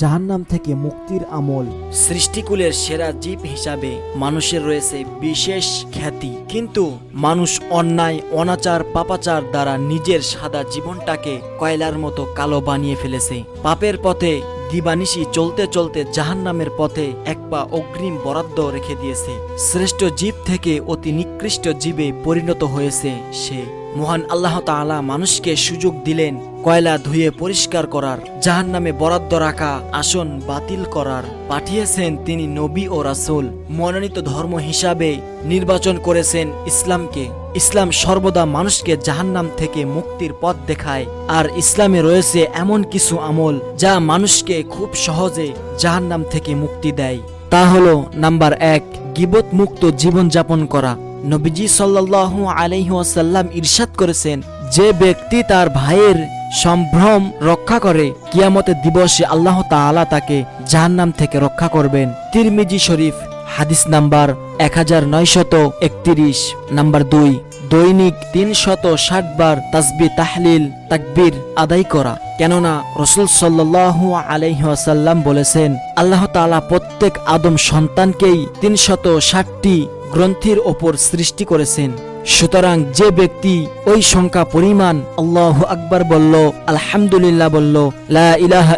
জাহান্নাম থেকে মুক্তির আমল। সৃষ্টিকুলের সেরা জীব হিসাবে মানুষের রয়েছে বিশেষ খ্যাতি। কিন্তু মানুষ অন্যায়, অনাচার, পাপাচার দ্বারা নিজের সাদা জীবনটাকে কয়লার মতো কালো বানিয়ে ফেলেছে। পাপের পথে দিবানিশি চলতে চলতে জাহান্নামের পথে এক পা অগ্রিম বরাদ্দ রেখে দিয়েছে। শ্রেষ্ঠ জীব থেকে অতি নিকৃষ্ট জীবে পরিণত হয়েছে সে। মহান আল্লাহ তাআলা মানুষকে সুযোগ দিলেন কয়লা ধুয়ে পরিষ্কার করার, জাহান্নামে বরাদ্দ রাখা, আসন বাতিল করার পাঠিয়েছেন তিনি নবী ও রাসুল। মনোনীত ধর্ম হিসাবে নির্বাচন করেছেন ইসলামকে। ইসলাম সর্বদা মানুষকে জাহান্নাম থেকে মুক্তির পথ দেখায়। আর ইসলামে রয়েছে এমন কিছু আমল যা মানুষকে খুব সহজে জাহান্নাম থেকে মুক্তি দেয়। তা হলো, নাম্বার এক গিবত মুক্ত জীবনযাপন করা। নবীজি সাল্লাল্লাহু আলাইহি ওয়াসাল্লাম ইরশাদ করেছেন, যে ব্যক্তি তার ভাইয়ের সম্ভ্রম রক্ষা করে কিয়ামতের দিবসে আল্লাহ তাআলা তাকে জাহান্নাম থেকে রক্ষা করবেন। তিরমিজি শরীফ, হাদিস নাম্বার এক হাজার নয়শত একত্রিশ, নাম্বার দুই, দৈনিক তিনশত ষাট বার তাসবি, তাহলিল, তাকবির আদায় করা। কেননা রসুল সাল্লাল্লাহু আলাইহি ওয়াসাল্লাম বলেছেন, আল্লাহ তাআলা প্রত্যেক আদম সন্তানকেই তিনশত ষাটটি গ্রন্থির ওপর সৃষ্টি করেছেন। সুতরাং যে ব্যক্তি ওই সংখ্যা পরিমাণ আল্লাহ আকবার বলল, আলহামদুলিল্লাহ বলল, লা ইলাহা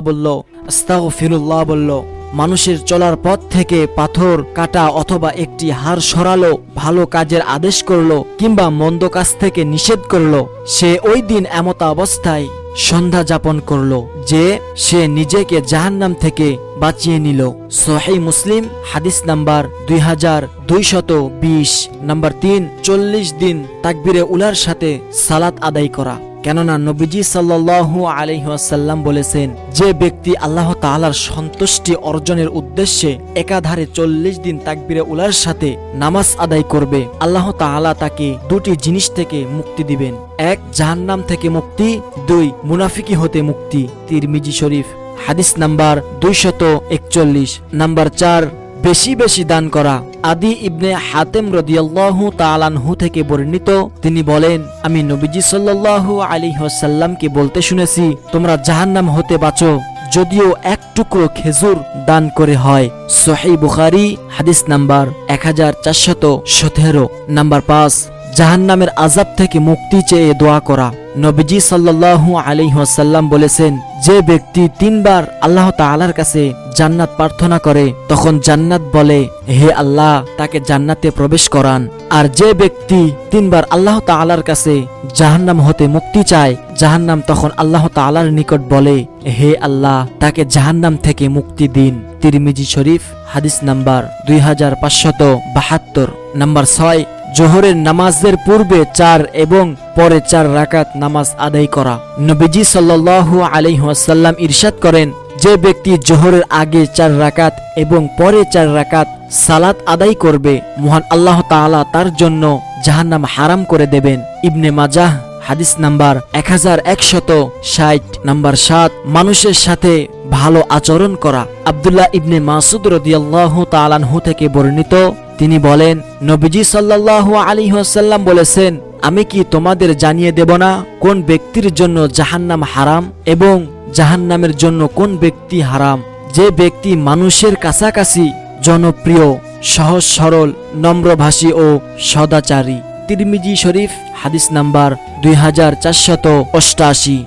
বলল, আস্তাগফিরুল্লাহ বলল, মানুষের চলার পথ থেকে পাথর, কাটা অথবা একটি হার সরালো, ভালো কাজের আদেশ করল কিংবা মন্দ কাজ থেকে নিষেধ করল, সে ওই দিন এমতা অবস্থায় সন্ধ্যা যাপন করল যে সে নিজেকে জাহান্নাম থেকে বাঁচিয়ে নিল। সোহাই মুসলিম, হাদিস নাম্বার দুই হাজার দুইশত বিশ, নাম্বার তিন, চল্লিশ দিন তাকবিরে উলার সাথে সালাত আদায় করা। কেননা নবীজি সাল্লাল্লাহু আলাইহি ওয়াসাল্লাম বলেছেন, যে ব্যক্তি আল্লাহ তাআলার সন্তুষ্টি অর্জনের উদ্দেশ্যে একাধারে চল্লিশ দিন তাকবিরে উলার সাথে নামাজ আদায় করবে, আল্লাহ তাআলা তাকে দুটি জিনিস থেকে মুক্তি দিবেন। এক, জাহান্নাম থেকে মুক্তি। দুই মুনাফিকি হতে মুক্তি। তিরমিজি শরীফ, হাদিস নাম্বার দুইশত একচল্লিশ। নাম্বার চার বেশি বেশি দান করা। আদি ইবনে হাতেম রদিয়াল্লাহু তালানহু থেকে বর্ণিত, তিনি বলেন, আমি নবীজি সাল্লাল্লাহু আলাইহি ওয়াসাল্লামকে বলতে শুনেছি, তোমরা জাহান্নাম হতে বাঁচো, যদিও এক টুকরো খেজুর দান করে হয়। সহি বুখারি, হাদিস নাম্বার এক হাজার চারশত সতেরো, নাম্বার পাঁচ, জাহান্নামের আজাব থেকে মুক্তি চেয়ে দোয়া করা। নবীজি সাল্লাল্লাহু আলাইহি ওয়াসাল্লাম বলেছেন, যে ব্যক্তি তিনবার আল্লাহ তাআলার কাছে জান্নাত প্রার্থনা করে, তখন জান্নাত বলে, হে আল্লাহ, তাকে জান্নাতে প্রবেশ করান। আর যে ব্যক্তি তিনবার আল্লাহ তাআলার কাছে জাহান্নাম হতে মুক্তি চায়, জাহান্নাম তখন আল্লাহ তাআলার নিকট বলে, হে আল্লাহ, তাকে জাহান্নাম থেকে মুক্তি দিন। তিরমিজি শরীফ, হাদিস নাম্বার দুই হাজার পাঁচশত বাহাত্তর, নাম্বার ছয়, জোহরের নামাজের পূর্বে চার এবং পরে চার রাকাত নামাজ আদায় করা। নবীজি সাল্লাল্লাহু আলাইহি ওয়াসাল্লাম ইরশাদ করেন যে ব্যক্তি জোহরের আগে চার রাকাত এবং পরে চার রাকাত সালাত আদায় করবে, মহান আল্লাহ তাআলা তার জন্য জাহান্নাম হারাম করে দেবেন। ইবনে মাজাহ, হাদিস নাম্বার এক হাজার একশত ষাট, নাম্বার সাত, মানুষের সাথে ভালো আচরণ করা। আব্দুল্লাহ ইবনে মাসুদ রদিয়াল্লাহু তালানহু থেকে বর্ণিত, তিনি বলেন, নবীজি সাল্লাল্লাহু আলাইহি ওয়াসাল্লাম বলেছেন, আমি কি তোমাদের জানিয়ে দেব না কোন ব্যক্তির জন্য জাহান্নাম হারাম এবং জাহান্নামের জন্য কোন ব্যক্তি হারাম? যে ব্যক্তি মানুষের কাছাকাছি, জনপ্রিয়, সহজ, সরল, নম্রভাষী ও সদাচারী। তিরমিজি শরীফ, হাদিস নাম্বার দুই হাজার চারশত অষ্টাশি।